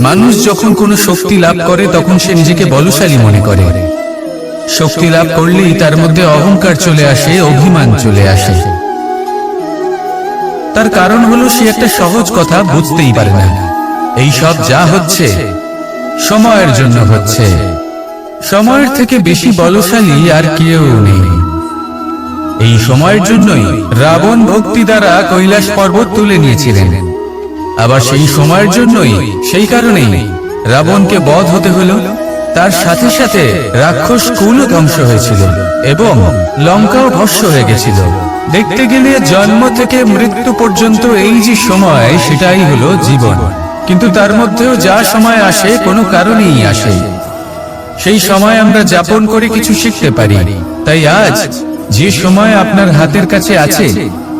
মানুষ যখন কোনো শক্তি লাভ করে, তখন সে নিজেকে বলশালী মনে করে। শক্তি লাভ করলেই তার মধ্যে অহংকার চলে আসে, অভিমান চলে আসে। তার কারণ হলো সে একটা সহজ কথা বুঝতেই পারে না। এই সব যা হচ্ছে, সময়ের জন্য হচ্ছে। সময়ের থেকে বেশি বলশালী আর কেউ নেই। এই সময়ের জন্যই রাবণ ভক্তি দ্বারা কৈলাস পর্বত তুলে নিয়েছিলেন। আবার সেই সময়ের জন্যই সেই কারণেই রাবণকে বধ হতে হলো। তার সাথে সাথে রাক্ষস কুলও ধ্বংস হয়েছিল এবং লঙ্কাও ভস্য হয়ে গেছিল। দেখতে গেলে জন্ম থেকে মৃত্যু পর্যন্ত এই যে সময় সেটাই হলো জীবন। কিন্তু তার মধ্যেও যা সময় আসে কোনো কারণেই আসে। সেই সময় আমরা যাপন করে কিছু শিখতে পারি। তাই আজ যে সময় আপনার হাতের কাছে আছে